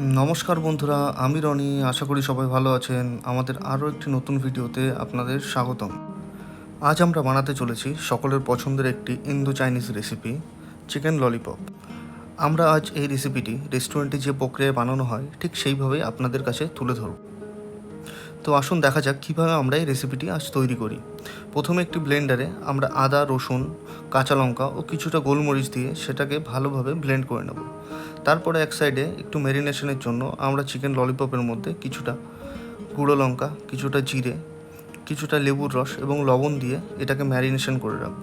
নমস্কার বন্ধুরা, আমি রনি, আশা করি সবাই ভালো আছেন। আমাদের আরও একটি নতুন ভিডিওতে আপনাদের স্বাগতম। আজ আমরা বানাতে চলেছি সকলের পছন্দের একটি Indo Chinese recipe chicken lollipop আমরা আজ এই রেসিপিটি রেস্টুরেন্টে যে প্রক্রিয়ায় বানানো হয়, ঠিক সেইভাবেই আপনাদের কাছে তুলে ধরব। তো আসুন দেখা যাক কীভাবে আমরা এই রেসিপিটি আজ তৈরি করি। প্রথমে একটি ব্লেন্ডারে আমরা আদা, রসুন, কাঁচা লঙ্কা ও কিছুটা গোলমরিচ দিয়ে সেটাকে ভালোভাবে ব্লেন্ড করে নেব। তারপরে এক সাইডে একটু ম্যারিনেশনের জন্য আমরা চিকেন ললিপপের মধ্যে কিছুটা গুঁড়ো লঙ্কা, কিছুটা জিরে, কিছুটা লেবুর রস এবং লবণ দিয়ে এটাকে ম্যারিনেশন করে রাখব।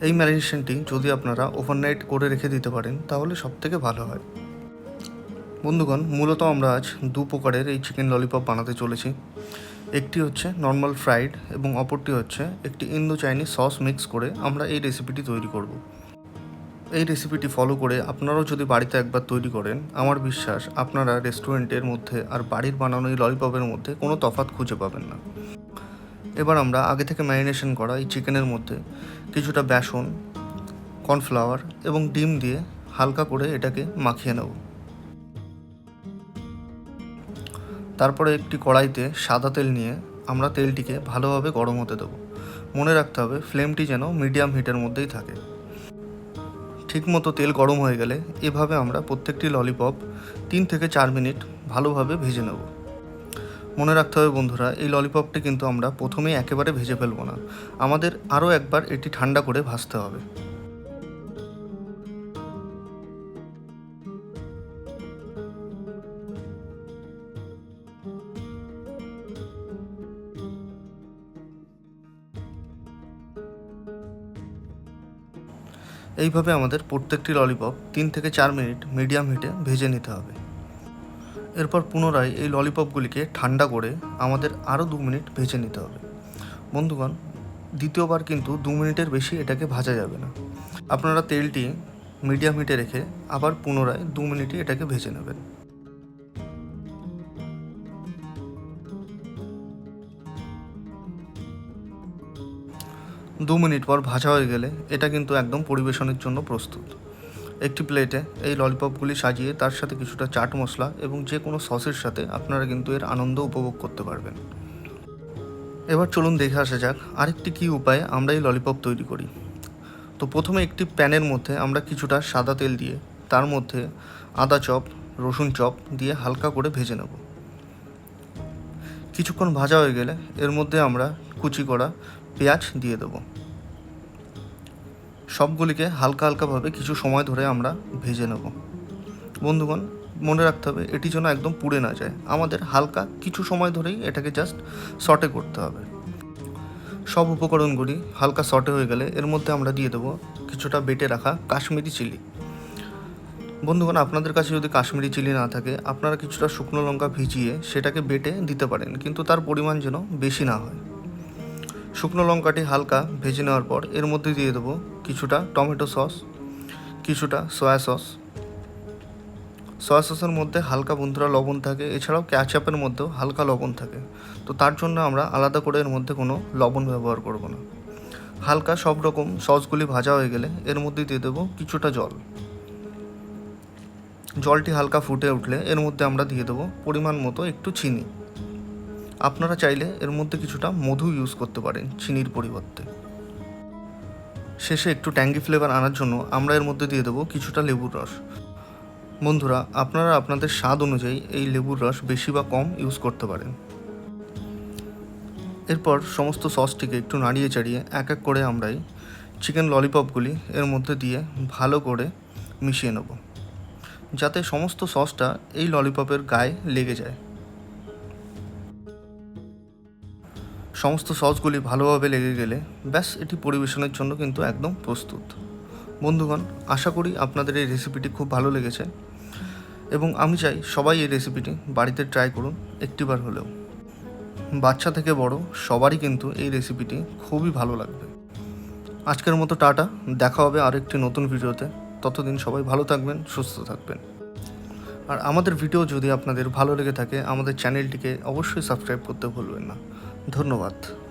এই ম্যারিনেশনটি যদি আপনারা ওভারনাইট করে রেখে দিতে পারেন, তাহলে সবথেকে ভালো হয়। বন্ধুগণ, মূলত আমরা আজ দু প্রকারের এই চিকেন ললিপপ বানাতে চলেছি। একটি হচ্ছে নর্মাল ফ্রাইড এবং অপরটি হচ্ছে একটি ইন্দো চাইনিজ সস মিক্স করে আমরা এই রেসিপিটি তৈরি করব। এই রেসিপিটি ফলো করে আপনারাও যদি বাড়িতে একবার তৈরি করেন, আমার বিশ্বাস আপনারা রেস্টুরেন্টের মধ্যে আর বাড়ির বানানো এই ললিপপের মধ্যে কোনো তফাৎ খুঁজে পাবেন না। এবার আমরা আগে থেকে ম্যারিনেশন করা এই চিকেনের মধ্যে কিছুটা বেসন কর্নফ্লাওয়ার এবং ডিম দিয়ে হালকা করে এটাকে মাখিয়ে নেব। তারপরে একটি কড়াইতে সাদা তেল নিয়ে আমরা তেলটিকে ভালোভাবে গরম হতে দেবো। মনে রাখতে হবে, ফ্লেমটি যেন মিডিয়াম হিটের মধ্যেই থাকে। ঠিকমতো তেল গরম হয়ে গেলে এভাবে আমরা প্রত্যেকটি ললিপপ তিন থেকে চার মিনিট ভালোভাবে ভেজে নেব। মনে রাখতে হবে বন্ধুরা, এই ললিপপটি কিন্তু আমরা প্রথমেই একেবারে ভেজে ফেলব না। আমাদের আরও একবার এটি ঠান্ডা করে ভাজতে হবে। এইভাবে আমাদের প্রত্যেকটি ললিপপ তিন থেকে চার মিনিট মিডিয়াম হিটে ভেজে নিতে হবে। এরপর পুনরায় এই ললিপপগুলিকে ঠান্ডা করে আমাদের আরও দু মিনিট ভেজে নিতে হবে। বন্ধুগণ, দ্বিতীয়বার কিন্তু দু মিনিটের বেশি এটাকে ভাজা যাবে না। আপনারা তেলটি মিডিয়াম হিটে রেখে আবার পুনরায় দু মিনিটই এটাকে ভেজে নেবেন। দু মিনিট পর ভাজা হয়ে গেলে এটা কিন্তু একদম পরিবেশনের জন্য প্রস্তুত। একটি প্লেটে এই ললিপপগুলি সাজিয়ে তার সাথে কিছুটা চাট মশলা এবং যে কোনো সসের সাথে আপনারা কিন্তু এর আনন্দ উপভোগ করতে পারবেন। এবার চলুন দেখে আসা যাক আরেকটি কী উপায়ে আমরা এই ললিপপ তৈরি করি। তো প্রথমে একটি প্যানের মধ্যে আমরা কিছুটা সাদা তেল দিয়ে তার মধ্যে আদা চপ, রসুন চপ দিয়ে হালকা করে ভেজে নেব। কিছুক্ষণ ভাজা হয়ে গেলে এর মধ্যে আমরা কুচি করা পেঁয়াজ দিয়ে দেবো। সবগুলিকে হালকা হালকাভাবে কিছু সময় ধরে আমরা ভেজে নেব। বন্ধুগণ, মনে রাখতে হবে, এটি যেন একদম পুড়ে না যায়। আমাদের হালকা কিছু সময় ধরেই এটাকে জাস্ট শর্টে করতে হবে। সব উপকরণগুলি হালকা শর্টে হয়ে গেলে এর মধ্যে আমরা দিয়ে দেবো কিছুটা বেটে রাখা কাশ্মীরি চিলি। বন্ধুগণ, আপনাদের কাছে যদি কাশ্মীরি চিলি না থাকে, আপনারা কিছুটা শুকনো লঙ্কা ভিজিয়ে সেটাকে বেটে দিতে পারেন, কিন্তু তার পরিমাণ যেন বেশি না হয়। শুকনো লঙ্কাটি হালকা ভেজে নেওয়ার পর এর মধ্যে দিয়ে দেবো কিছুটা টমেটো সস, কিছুটা সয়া সস। সয়া সসের মধ্যে হালকা বন্ধুরা লবণ থাকে, এছাড়াও ক্যাচআপের মধ্যেও হালকা লবণ থাকে। তো তার জন্য আমরা আলাদা করে এর মধ্যে কোনো লবণ ব্যবহার করব না। হালকা সব রকম সসগুলি ভাজা হয়ে গেলে এর মধ্যে দিয়ে দেবো কিছুটা জল। জলটি হালকা ফুটে উঠলে এর মধ্যে আমরা দিয়ে দেবো পরিমাণ মতো একটু চিনি। আপনারা চাইলে এর মধ্যে কিছুটা মধু ইউজ করতে পারেন চিনির পরিবর্তে। শেষে একটু ট্যাঙ্গি ফ্লেভার আনার জন্য আমরা এর মধ্যে দিয়ে দেবো কিছুটা লেবুর রস। বন্ধুরা, আপনারা আপনাদের স্বাদ অনুযায়ী এই লেবুর রস বেশি বা কম ইউজ করতে পারেন। এরপর সমস্ত সসটিকে একটু নাড়িয়ে চাড়িয়ে এক এক করে আমরাই চিকেন ললিপপগুলি এর মধ্যে দিয়ে ভালো করে মিশিয়ে নেব। যাতে সমস্ত সসটা এই ললিপপের গায়ে লেগে যায়। সমস্ত সসগুলি ভালোভাবে লেগে গেলে ব্যাস, এটি পরিবেশনের জন্য কিন্তু একদম প্রস্তুত। বন্ধুগণ, আশা করি আপনাদের এই রেসিপিটি খুব ভালো লেগেছে এবং আমি চাই সবাই এই রেসিপিটি বাড়িতে ট্রাই করুন একটিবার হলেও। বাচ্চা থেকে বড় সবারই কিন্তু এই রেসিপিটি খুবই ভালো লাগবে। আজকের মতো টাটা, দেখা হবে আরেকটি নতুন ভিডিওতে। ততদিন সবাই ভালো থাকবেন, সুস্থ থাকবেন। আর আমাদের ভিডিও যদি আপনাদের ভালো লেগে থাকে, আমাদের চ্যানেলটিকে অবশ্যই সাবস্ক্রাইব করতে ভুলবেন না। ধন্যবাদ।